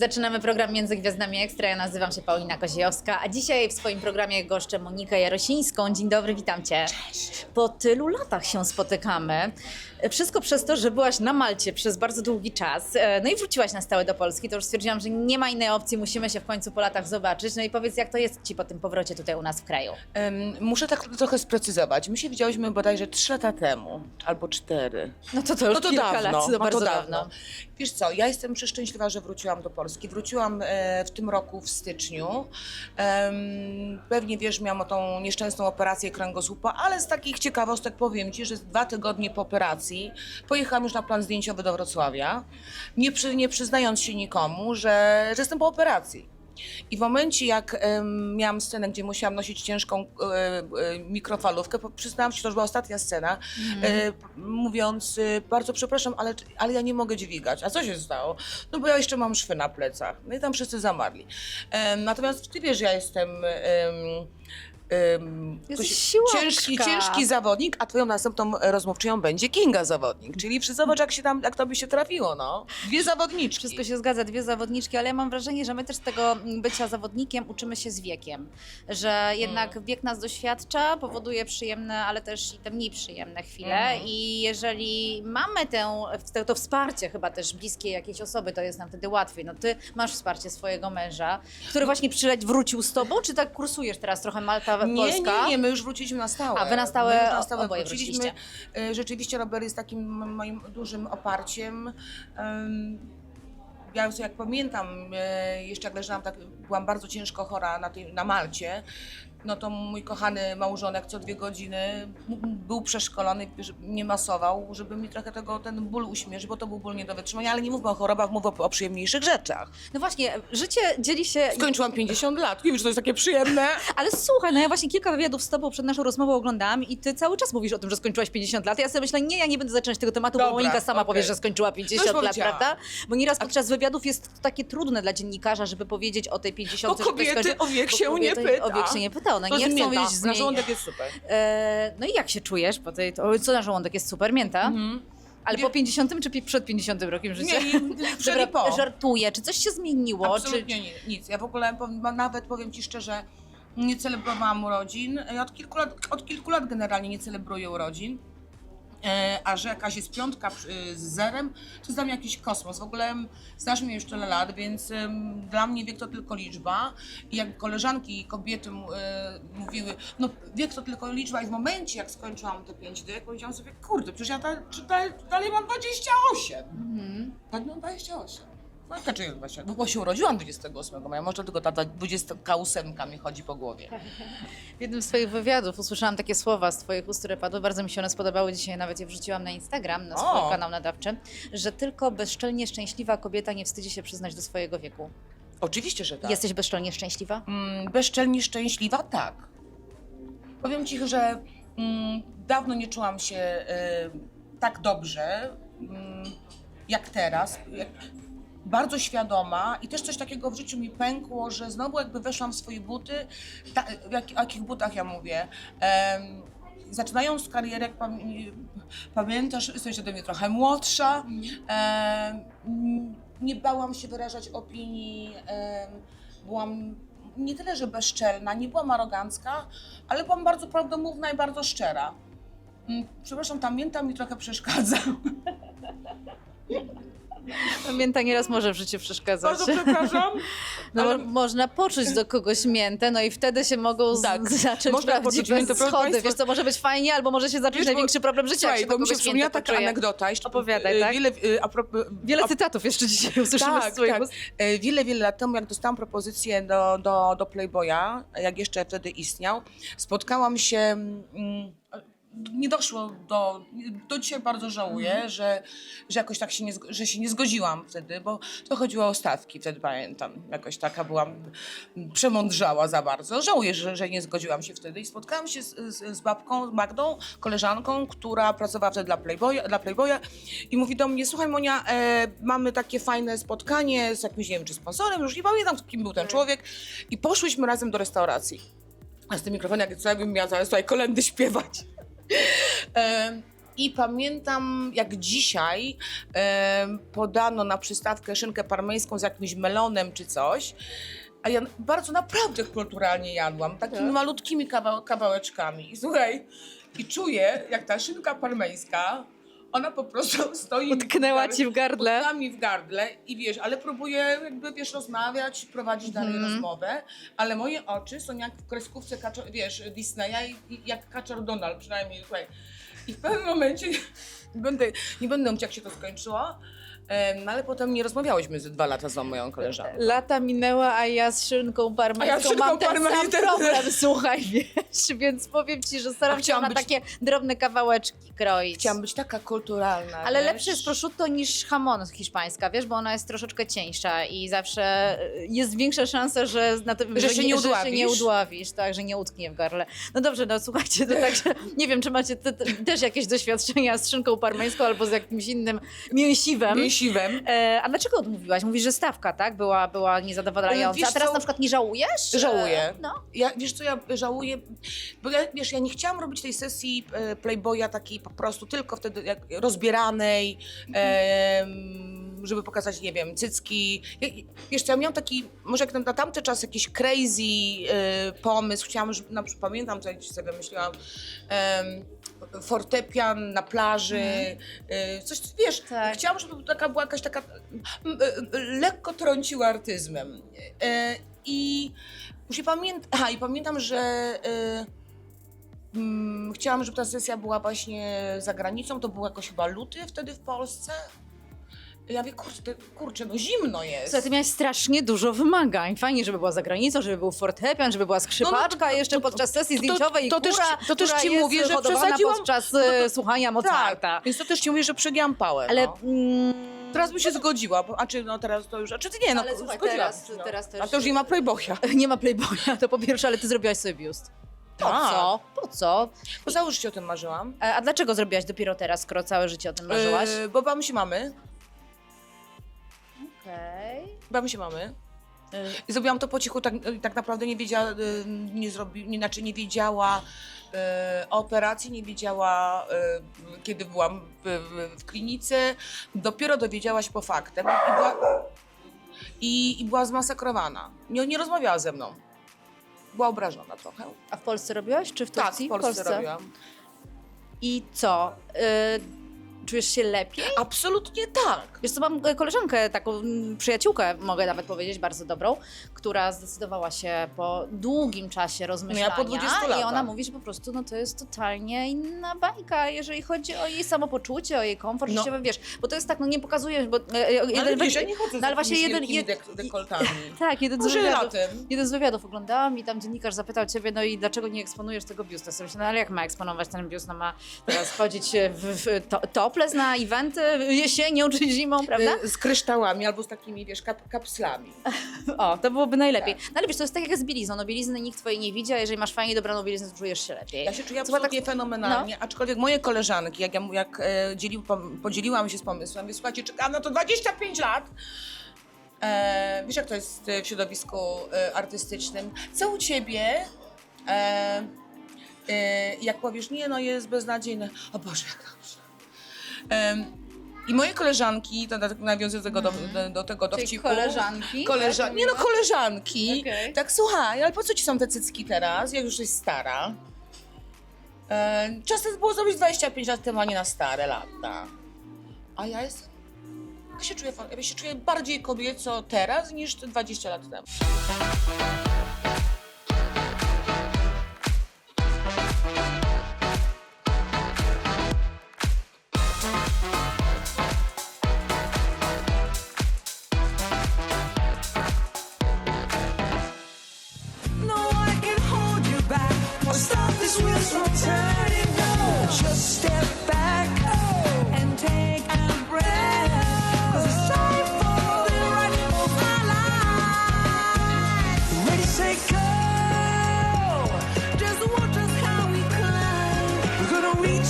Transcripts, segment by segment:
Zaczynamy program Między Gwiazdami Ekstra. Ja nazywam się Paulina Koziejowska, a dzisiaj w swoim programie goszczę Monikę Jarosińską. Dzień dobry, witam Cię. Cześć. Po tylu latach się spotykamy. Wszystko przez to, że byłaś na Malcie przez bardzo długi czas, e, no i wróciłaś na stałe do Polski, to już stwierdziłam, że nie ma innej opcji, musimy się w końcu po latach zobaczyć. No i powiedz, jak to jest Ci po tym powrocie tutaj u nas w kraju? Em, muszę tak trochę sprecyzować. My się widziałyśmy bodajże 3 lata temu, albo 4. No to to już No to kilka dawno, lat, to no bardzo to dawno. dawno. Wiesz co, ja jestem przeszczęśliwa, że wróciłam do Polski. Wróciłam e, w tym roku w styczniu. Pewnie wiesz, miałam tą nieszczęsną operację kręgosłupa, ale z takich ciekawostek powiem Ci, że dwa tygodnie po operacji pojechałam już na plan zdjęciowy do Wrocławia, nie, przy, nie przyznając się nikomu, że, że jestem po operacji. I w momencie, jak em, miałam scenę, gdzie musiałam nosić ciężką e, e, mikrofalówkę, po- przyznałam się, to już była ostatnia scena, e, p- mówiąc, e, bardzo przepraszam, ale, ale ja nie mogę dźwigać. A co się stało? No bo ja jeszcze mam szwy na plecach. No i tam wszyscy zamarli. Em, natomiast ty wiesz, ja jestem... em, ktoś- siłaczka. ciężki, ciężki zawodnik, a twoją następną rozmówczynią będzie Kinga zawodnik. Czyli przy zobacz, jak się tam, jak to by się trafiło, no. Dwie zawodniczki. Wszystko się zgadza, dwie zawodniczki, ale ja mam wrażenie, że my też z tego bycia zawodnikiem uczymy się z wiekiem. Że jednak Mm. wiek nas doświadcza, powoduje przyjemne, ale też i te mniej przyjemne chwile. Mhm. I jeżeli mamy tę, te, to wsparcie chyba też bliskiej jakiejś osoby, to jest nam wtedy łatwiej. No ty masz wsparcie swojego męża, który właśnie przyleć wrócił z tobą, czy tak kursujesz teraz trochę Malta, Polska? nie, nie, my już wróciliśmy na stałe. A, wy na stałe My już na stałe oboje wróciliśmy. E, Rzeczywiście Robert jest takim moim dużym oparciem. Em, Ja już jak pamiętam, e, jeszcze jak leżałam, tak, byłam bardzo ciężko chora na, tej, na Malcie, no to mój kochany małżonek co dwie godziny był przeszkolony, mnie masował, żeby mi trochę tego, ten ból uśmierzyć, bo to był ból nie do wytrzymania, ale nie mówmy o chorobach, mówmy o, o przyjemniejszych rzeczach. No właśnie, życie dzieli się Skończyłam 50 lat, nie wiem, czy to jest takie przyjemne. Ale słuchaj, no ja właśnie kilka wywiadów z tobą przed naszą rozmową oglądałam i ty cały czas mówisz o tym, że skończyłaś 50 lat. Ja sobie myślę, nie, ja nie będę zaczynać tego tematu, bo Dobra, Monika sama okej. powie, że skończyła 50 No lat, prawda? Bo nieraz podczas wywiadów jest to takie trudne dla dziennikarza, żeby powiedzieć o tej 50 Bo że ktoś kobiety skończy- o wiek bo się nie kobiety pyta. O wiek się nie pyta, one nie chcą Rozmięta. wiedzieć Na zmieni- żołądek jest super. E, No i jak się czujesz po tej, to, co na żołądek jest super, mięta? Mhm. Ale po 50 czy pi- przed 50 rokiem życia? Nie, nie, nie, przed i po. Żartuję. Czy coś się zmieniło? Absolutnie nie, nic. Ja w ogóle powiem- nawet powiem Ci szczerze, nie celebrowałam urodzin. Ja od kilku lat, od kilku lat generalnie nie celebruję urodzin. E, a że jakaś jest piątka przy- z zerem, to jest dla mnie jakiś kosmos. W ogóle znasz mnie już tyle lat, więc dla mnie wiek to tylko liczba. I jak koleżanki i kobiety e, mówiły, no wiek to tylko liczba i w momencie jak skończyłam te pięć dych, powiedziałam sobie, kurde, przecież ja czy dalej, dalej mam 28. Mhm. Tak, mam 28. No to czy jest 20? No bo się urodziłam 28 maja, może tylko ta 28 mi chodzi po głowie. W jednym z Twoich wywiadów usłyszałam takie słowa z Twoich ust, które padły. Bardzo mi się one spodobały. Dzisiaj nawet je wrzuciłam na Instagram, na swój O! kanał nadawczy, że tylko bezczelnie szczęśliwa kobieta nie wstydzi się przyznać do swojego wieku. Oczywiście, że tak. Jesteś bezczelnie szczęśliwa? Mm, bezczelnie szczęśliwa? Tak. Powiem Ci, że mm, dawno nie czułam się y, tak dobrze mm, jak teraz. Jak, bardzo świadoma i też coś takiego w życiu mi pękło, że znowu jakby weszłam w swoje buty. Ta, w jak, o jakich butach ja mówię? Em, zaczynając karierę, jak pam- pamiętasz, jesteś ode mnie trochę młodsza. Nie bałam się wyrażać opinii. byłam nie tyle, że bezczelna, nie byłam arogancka, ale byłam bardzo prawdomówna i bardzo szczera. Mm, Przepraszam, ta mięta mi trochę przeszkadza. Mięta nieraz może w życiu przeszkadzać. Bardzo przepraszam. No, ale- Można poczuć do kogoś miętę, no i wtedy się mogą z, Tak, zacząć można poczuć prawdziwe miętę, proszę schody. państwa. Wiesz co, może być fajnie, albo może się zacząć Wiesz, bo- największy problem życia, jak Słuchaj, się bo mi się kogoś przypomniała miętę taka poczuje. anegdota. jeszcze- Opowiadaj, y, tak? Wiele, y, a propos, Wiele a- cytatów jeszcze dzisiaj usłyszymy tak, z Twoich tak. ust. E, Wiele, wiele lat temu, jak dostałam propozycję do, do, do Playboya, jak jeszcze wtedy istniał, spotkałam się. Mm, nie doszło do. Do dzisiaj bardzo żałuję, Mhm. że, że jakoś tak się nie, że się nie zgodziłam wtedy, bo to chodziło o stawki, wtedy pamiętam. Jakoś taka byłam przemądrzała za bardzo. Żałuję, że, że nie zgodziłam się wtedy i spotkałam się z, z, z babką, z Magdą, koleżanką, która pracowała wtedy dla Playboya, dla Playboya i mówi do mnie, słuchaj Monia, e, mamy takie fajne spotkanie z jakimś, nie wiem, czy sponsorem, już nie pamiętam, kim był ten człowiek i poszłyśmy razem do restauracji. A z tym mikrofonem, jak co jakbym miała zaraz tutaj kolendy śpiewać. I pamiętam, jak dzisiaj podano na przystawkę szynkę parmeńską z jakimś melonem czy coś. A ja bardzo naprawdę kulturalnie jadłam, takimi Tak. malutkimi kawał, kawałeczkami. I słuchaj, i czuję, jak ta szynka parmeńska, ona po prostu stoi... Utknęła ci w gardle. Utknęła mi w gardle i wiesz, ale próbuję jakby, wiesz, rozmawiać, prowadzić dalej Mhm. rozmowę, ale moje oczy są jak w kreskówce, kaczor, wiesz, Disneya i, i jak kaczor Donald przynajmniej, słuchaj. I w pewnym momencie, nie będę, nie będę mówić jak się to skończyło, em, no ale potem nie rozmawiałyśmy ze dwa lata z moją koleżanką. Lata minęła, a ja z szynką parmeńską A ja z szynką mam ten sam parmeńską. problem, słuchaj, wiesz, więc powiem ci, że staram się chciałam na być- takie drobne kawałeczki kroić. Chciałam być taka kulturalna, Ale wiesz? lepszy jest prosciutto niż hamon hiszpańska, wiesz, bo ona jest troszeczkę cieńsza i zawsze y, jest większa szansa, że, na tym, Że się nie Że się udławisz. nie udławisz, tak, że nie utknie w gardle. No dobrze, no słuchajcie, to także nie wiem, czy macie te, te, też jakieś doświadczenia z szynką parmeńską albo z jakimś innym mięsiwem. Mięsiwem. E, a dlaczego odmówiłaś? Mówisz, że stawka, tak? Była, była niezadowalająca. Wiesz A teraz co? na przykład nie żałujesz? Żałuję. E, No. Ja, wiesz co, ja żałuję, bo ja, wiesz, ja nie chciałam robić tej sesji e, Playboya takiej po prostu tylko wtedy jak rozbieranej, em, żeby pokazać, nie wiem, cycki. Ja, wiesz co, ja miałam taki, może jak na, na tamty czas jakiś crazy e, pomysł, chciałam, żeby, na, pamiętam, co ja sobie myślałam, em, fortepian na plaży, e, coś, wiesz, Tak. chciałam, żeby taka była jakaś taka, m, e, lekko trąciła artyzmem. I muszę pamiętać, aha, i pamiętam, że mm, chciałam, żeby ta sesja była właśnie za granicą, to był jakoś chyba luty wtedy w Polsce. Ja mówię, kurczę, kurczę, no zimno jest. Słuchaj, ty miałeś strasznie dużo wymagań. Fajnie, żeby była za granicą, żeby był fortepian, żeby była skrzypaczka jeszcze podczas sesji to- zdjęciowej to i też kura, to też ci jest mówię, że hodowana przesadziłam. podczas No to- e, słuchania Mozarta. tak, więc to też ci mówię, że przegięłam pałę. Ale... no. Mm, Teraz bym się zgodziła, bo, a czy no teraz to już, a czy ty nie, no Ale słuchaj, zgodziłam teraz- no. teraz też- A to już nie ma Playboya. nie ma Playboya, to po pierwsze, ale ty zrobiłaś sobie biust. Po Tak. co? Po co? Bo całe życie o tym marzyłam. E, A dlaczego zrobiłaś dopiero teraz, skoro całe życie o tym marzyłaś? Yy, bo bałam się mamy. Okej. Bałam się mamy. E, I zrobiłam to po cichu, tak, tak naprawdę nie wiedziała, y, nie zrobi, nie, znaczy nie wiedziała y, o operacji, nie wiedziała, y, kiedy byłam w, w, w klinice. Dopiero dowiedziała się po faktem i była, i, i była zmasakrowana. Nie, nie rozmawiała ze mną. Była obrażona trochę. A w Polsce robiłaś, czy w Tak, Turcji? w Polsce, robiłam. I co? Y, czujesz się lepiej? Absolutnie tak. Wiesz co, mam e, koleżankę, taką przyjaciółkę, mogę nawet powiedzieć, bardzo dobrą, która zdecydowała się po długim czasie rozmyślania No po 20 i latach. ona mówi, że po prostu no, to jest totalnie inna bajka, jeżeli chodzi o jej samopoczucie, o jej komfort No. życiowy, wiesz, bo to jest tak, no nie pokazuje, bo... e, e, Ale jeden- wiesz, ja nie chodzę no, ale właśnie jeden- jed- dek- dekoltami. Tak, jeden z wywiadów, latem. jeden z wywiadów oglądałam i tam dziennikarz zapytał ciebie, no i dlaczego nie eksponujesz tego biustu? Ja sobie myślę, no ale jak ma eksponować ten biust? No ma teraz chodzić w, w to, topless na eventy jesienią czy zimą, prawda? Y, Z kryształami albo z takimi, wiesz, kap, kapslami. O, to byłoby najlepiej. No ale wiesz, to jest tak jak z bielizną. No bielizny nikt twojej nie widzi, a jeżeli masz fajnie dobraną bieliznę, to czujesz się lepiej. Ja się czuję absolutnie fenomenalnie, aczkolwiek moje koleżanki, jak, ja, jak e, dzielił, podzieliłam się z pomysłem, mówię, słuchajcie, czekam na to 25 lat. E, wiesz, jak to jest e, w środowisku e, artystycznym. Co u ciebie? E, e, jak powiesz, nie, no jest beznadziejne. O Boże, jak dobrze. Em, I moje koleżanki, to tak nawiązuję do tego, do, do, do tego Czyli dowcipu. koleżanki, Koleża- tak nie no, mówiła? koleżanki. Okej. Tak, słuchaj, ale po co ci są te cycki teraz, jak już jesteś stara? E, czas to było zrobić 25 lat temu, a nie na stare lata. A ja jestem... Ja się czuję, fa- ja się czuję bardziej kobieco teraz niż te 20 lat temu.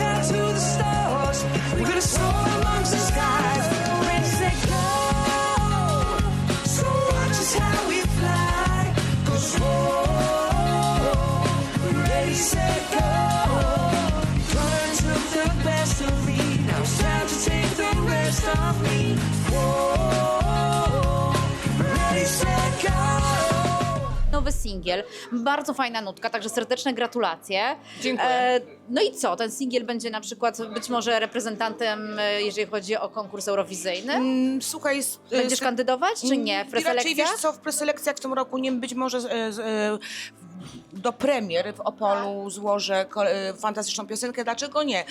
tattoo Nowy singiel, bardzo fajna nutka, także serdeczne gratulacje. Dziękuję. no i co, ten singiel będzie na przykład być może reprezentantem, e, jeżeli chodzi o konkurs eurowizyjny? Mm, Słuchaj, s- Będziesz s- kandydować, czy nie? W Mm, Raczej preselekcjach? wiesz co, w preselekcjach w tym roku nie być może z, z, e, do premier w Opolu złożę e, fantastyczną piosenkę. Dlaczego nie?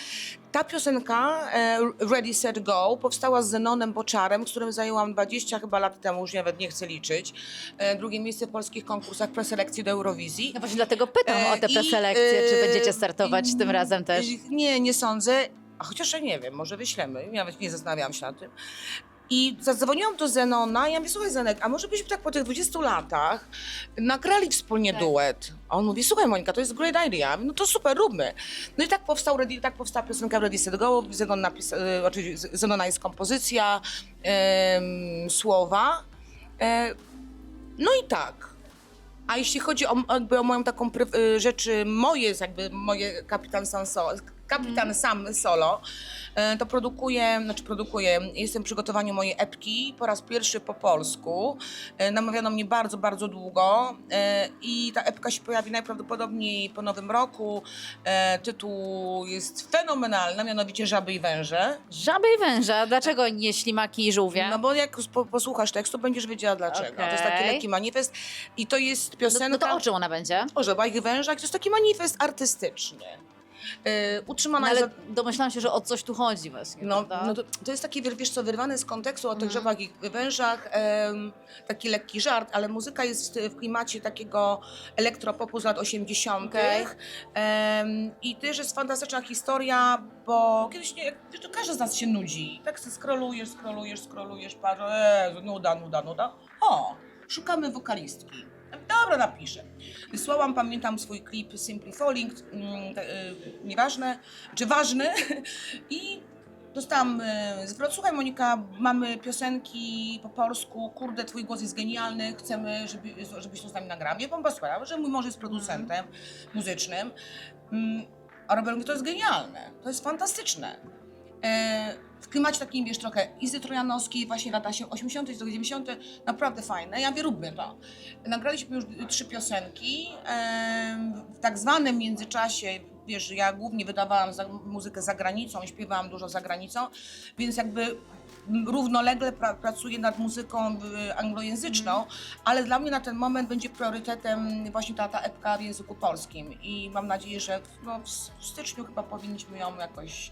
Ta piosenka e, Ready, Set, Go powstała z Zenonem Boczarem, z którym zajęłam 20 chyba lat temu, już nawet nie chcę liczyć. E, Drugie miejsce w polskich konkursach preselekcji do Eurowizji. No właśnie dlatego pytam o te i, preselekcje, czy e, będziecie startować i- tym razem też? Nie, nie sądzę. A chociaż ja nie wiem, może wyślemy. Ja nawet nie zastanawiałam się nad tym. I zadzwoniłam do Zenona i ja mówię, słuchaj Zenek, a może byśmy tak po tych 20 latach nagrali wspólnie Tak. duet? A on mówi, słuchaj Monika, to jest great idea. Ja mówię, No to super, róbmy. No i tak powstał, Ready, tak powstała piosenka Ready Set Go. Zenon napis, e, oczywiście z Zenona jest kompozycja, em, słowa. E, no i tak. A jeśli chodzi o, jakby o moją taką pryw- y, rzeczy, moje, jakby moje kapitan sam solo, kapitan sam solo, y, to produkuję, znaczy produkuję, jestem w przygotowaniu mojej epki po raz pierwszy po polsku. Y, Namawiano mnie bardzo, bardzo długo y, i ta epka się pojawi najprawdopodobniej po nowym roku. Tytuł jest fenomenalny, mianowicie Żaby i Węże. Żaby i węża, dlaczego nie ślimaki i żółwie? No bo jak po, posłuchasz tekstu, będziesz wiedziała dlaczego. To jest taki Okej. lekki manifest i to jest no, piosenka... no to o czym ona będzie? o żabach i wężach, to jest taki manifest artystyczny. Yy, utrzymana No, ale jest... domyślam się, że o coś tu chodzi właśnie, No, prawda? no to, to jest taki, wiesz co, wyrwane z kontekstu o tych Mhm. żabach i wężach, em, taki lekki żart, ale muzyka jest w, klimacie takiego elektropopu z lat 80. Okej. Em, I też jest fantastyczna historia, bo kiedyś nie, wiesz, to każdy z nas się nudzi. Tak sobie scrollujesz, scrollujesz, scrollujesz, patrz, nuda, nuda, nuda. O, szukamy wokalistki. Dobra, napiszę. Wysłałam, pamiętam swój klip Simply Falling, mm, y, nieważne, czy ważny i dostałam y, zwrot, słuchaj Monika, mamy piosenki po polsku, kurde, twój głos jest genialny, chcemy, żeby, żebyś to z nami nagrał. Ja wam posłuchałam, że mój mąż jest producentem muzycznym, mm, a Robert mówi, to jest genialne, to jest fantastyczne. E, w klimacie takim, wiesz, trochę Izy Trojanowskiej, właśnie lata się 80., do 90., naprawdę fajne. Ja mówię, róbmy to. Nagraliśmy już trzy piosenki. em, W tak zwanym międzyczasie, wiesz, ja głównie wydawałam za, muzykę za granicą, śpiewałam dużo za granicą, więc jakby równolegle pra, pracuję nad muzyką y, anglojęzyczną, ale dla mnie na ten moment będzie priorytetem właśnie ta, ta epka w języku polskim i mam nadzieję, że no, w, w styczniu chyba powinniśmy ją jakoś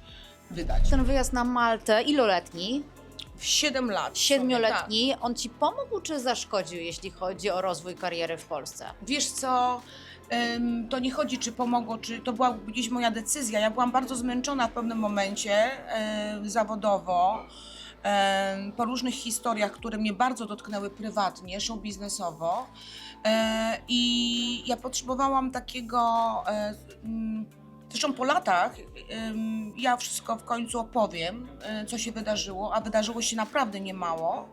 wydać. Ten wyjazd na Maltę, iloletni, W 7 lat. Tak. siedmioletni, on ci pomógł czy zaszkodził, jeśli chodzi o rozwój kariery w Polsce? Wiesz co, to nie chodzi, czy pomogło, czy to była gdzieś moja decyzja. Ja byłam bardzo zmęczona w pewnym momencie em, zawodowo. em, Po różnych historiach, które mnie bardzo dotknęły prywatnie, show biznesowo. E, I ja potrzebowałam takiego. Zresztą po latach ja wszystko w końcu opowiem, e, co się wydarzyło, a wydarzyło się naprawdę niemało.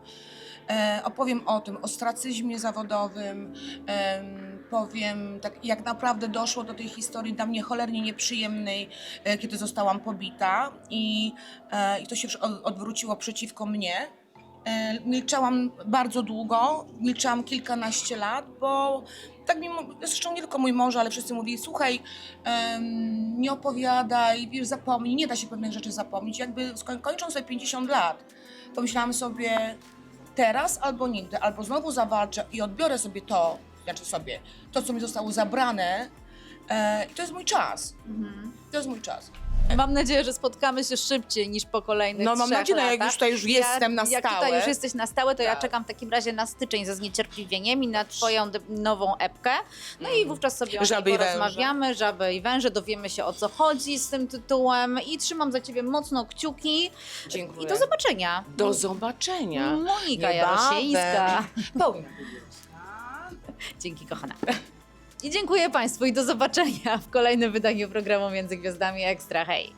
E, opowiem o tym ostracyzmie zawodowym, em, powiem tak, jak naprawdę doszło do tej historii dla mnie cholernie nieprzyjemnej, e, kiedy zostałam pobita i, e, i to się od- odwróciło przeciwko mnie. E, Milczałam bardzo długo, milczałam kilkanaście lat, bo tak mi, zresztą nie tylko mój mąż, ale wszyscy mówili, słuchaj, em, nie opowiadaj, wiesz, zapomnij, nie da się pewnych rzeczy zapomnieć. Jakby skoń- kończąc sobie 50 lat, pomyślałam sobie, teraz albo nigdy, albo znowu zawalczę i odbiorę sobie to, znaczy sobie, to, co mi zostało zabrane e, i to jest mój czas. To jest mój czas. Mam nadzieję, że spotkamy się szybciej niż po kolejnych No mam trzech nadzieję, no, jak latach. już tutaj już jestem na Jak stałe. tutaj już jesteś na stałe, to ja Tak. czekam w takim razie na styczeń ze zniecierpliwieniem i na twoją nową epkę. No i wówczas sobie o Mhm. Żaby i węże. porozmawiamy, żaby i węże, dowiemy się o co chodzi z tym tytułem i trzymam za ciebie mocno kciuki Dziękuję. i do zobaczenia. Do zobaczenia. Monika Niebawem. Jarosińska. Paulina. Dzięki kochana. I dziękuję Państwu i do zobaczenia w kolejnym wydaniu programu Między Gwiazdami Ekstra. Hej!